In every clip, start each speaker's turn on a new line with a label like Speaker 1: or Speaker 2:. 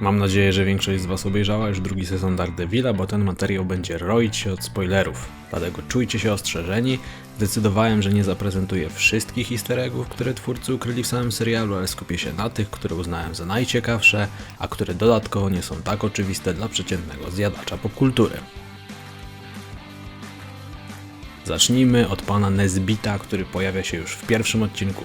Speaker 1: Mam nadzieję, że większość z Was obejrzała już drugi sezon Daredevila, bo ten materiał będzie roić się od spoilerów. Dlatego czujcie się ostrzeżeni. Zdecydowałem, że nie zaprezentuję wszystkich easter eggów, które twórcy ukryli w samym serialu, ale skupię się na tych, które uznałem za najciekawsze, a które dodatkowo nie są tak oczywiste dla przeciętnego zjadacza popkultury. Zacznijmy od pana Nesbita, który pojawia się już w pierwszym odcinku.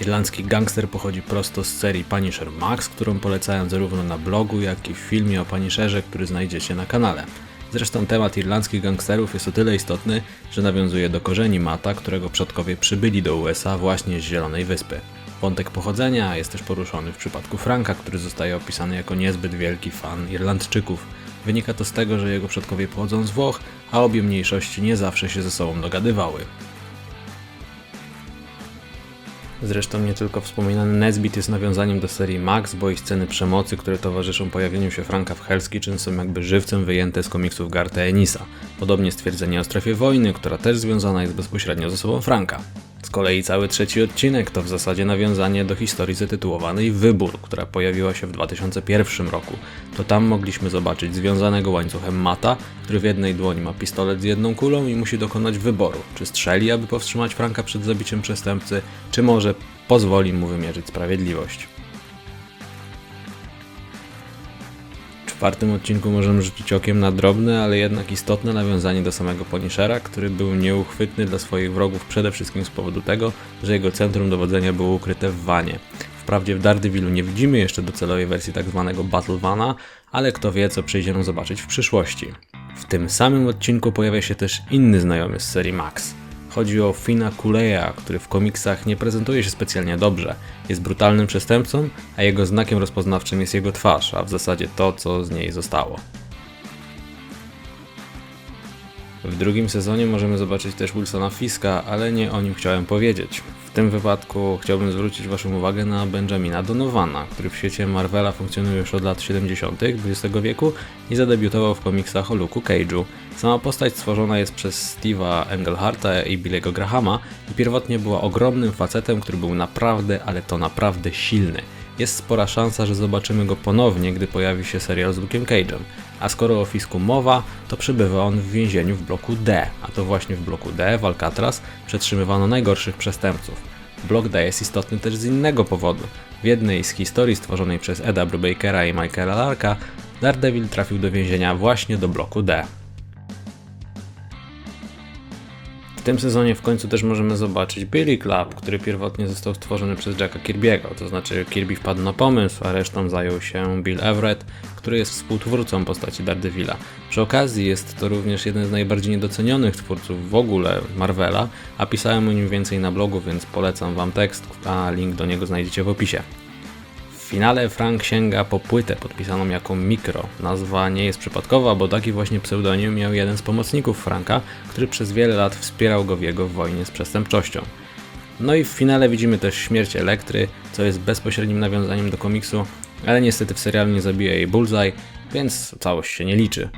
Speaker 1: Irlandzki gangster pochodzi prosto z serii Punisher Max, którą polecałem zarówno na blogu, jak i w filmie o Punisherze, który znajdziecie na kanale. Zresztą temat irlandzkich gangsterów jest o tyle istotny, że nawiązuje do korzeni Mata, którego przodkowie przybyli do USA właśnie z Zielonej Wyspy. Wątek pochodzenia jest też poruszony w przypadku Franka, który zostaje opisany jako niezbyt wielki fan Irlandczyków. Wynika to z tego, że jego przodkowie pochodzą z Włoch, a obie mniejszości nie zawsze się ze sobą dogadywały. Zresztą nie tylko wspominany Nesbit jest nawiązaniem do serii Max, bo i sceny przemocy, które towarzyszą pojawieniu się Franka w Hell's Kitchen są jakby żywcem wyjęte z komiksów Garta Enisa. Podobnie stwierdzenie o strefie wojny, która też związana jest bezpośrednio ze sobą Franka. Z kolei cały trzeci odcinek to w zasadzie nawiązanie do historii zatytułowanej Wybór, która pojawiła się w 2001 roku. To tam mogliśmy zobaczyć związanego łańcuchem Mata, który w jednej dłoni ma pistolet z jedną kulą i musi dokonać wyboru, czy strzeli, aby powstrzymać Franka przed zabiciem przestępcy, czy może pozwoli mu wymierzyć sprawiedliwość. Czwartym odcinku możemy rzucić okiem na drobne, ale jednak istotne nawiązanie do samego Punishera, który był nieuchwytny dla swoich wrogów przede wszystkim z powodu tego, że jego centrum dowodzenia było ukryte w wanie. Wprawdzie w Daredevilu nie widzimy jeszcze docelowej wersji tzw. Battle Vana, ale kto wie co przyjdzie nam zobaczyć w przyszłości. W tym samym odcinku pojawia się też inny znajomy z serii Max. Chodzi o Fina Kuleya, który w komiksach nie prezentuje się specjalnie dobrze. Jest brutalnym przestępcą, a jego znakiem rozpoznawczym jest jego twarz, a w zasadzie to, co z niej zostało. W drugim sezonie możemy zobaczyć też Wilsona Fiska, ale nie o nim chciałem powiedzieć. Tym wypadku chciałbym zwrócić Waszą uwagę na Benjamina Donovana, który w świecie Marvela funkcjonuje już od lat 70. XX wieku i zadebiutował w komiksach o Luke'u Cage'u. Sama postać stworzona jest przez Steve'a Engleharta i Billy'ego Grahama i pierwotnie była ogromnym facetem, który był naprawdę, ale to naprawdę silny. Jest spora szansa, że zobaczymy go ponownie, gdy pojawi się serial z Luke'em Cage'em. A skoro o Fisku mowa, to przebywa on w więzieniu w bloku D, a to właśnie w bloku D, w Alcatraz, przetrzymywano najgorszych przestępców. Blok D jest istotny też z innego powodu. W jednej z historii stworzonej przez Eda Brubakera i Michaela Larka, Daredevil trafił do więzienia właśnie do bloku D. tym sezonie w końcu też możemy zobaczyć Billy Club, który pierwotnie został stworzony przez Jacka Kirby'ego, to znaczy Kirby wpadł na pomysł, a resztą zajął się Bill Everett, który jest współtwórcą postaci Daredevila. Przy okazji jest to również jeden z najbardziej niedocenionych twórców w ogóle Marvela, a pisałem o nim więcej na blogu, więc polecam wam tekst, a link do niego znajdziecie w opisie. W finale Frank sięga po płytę podpisaną jako Mikro. Nazwa nie jest przypadkowa, bo taki właśnie pseudonim miał jeden z pomocników Franka, który przez wiele lat wspierał go w jego wojnie z przestępczością. No i w finale widzimy też śmierć Elektry, co jest bezpośrednim nawiązaniem do komiksu, ale niestety w serialu nie zabija jej Bullseye, więc całość się nie liczy.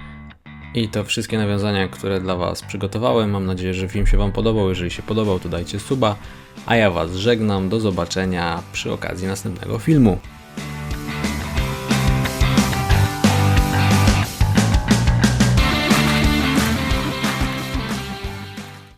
Speaker 1: I to wszystkie nawiązania, które dla Was przygotowałem. Mam nadzieję, że film się Wam podobał. Jeżeli się podobał, to dajcie suba. A ja Was żegnam. Do zobaczenia przy okazji następnego filmu.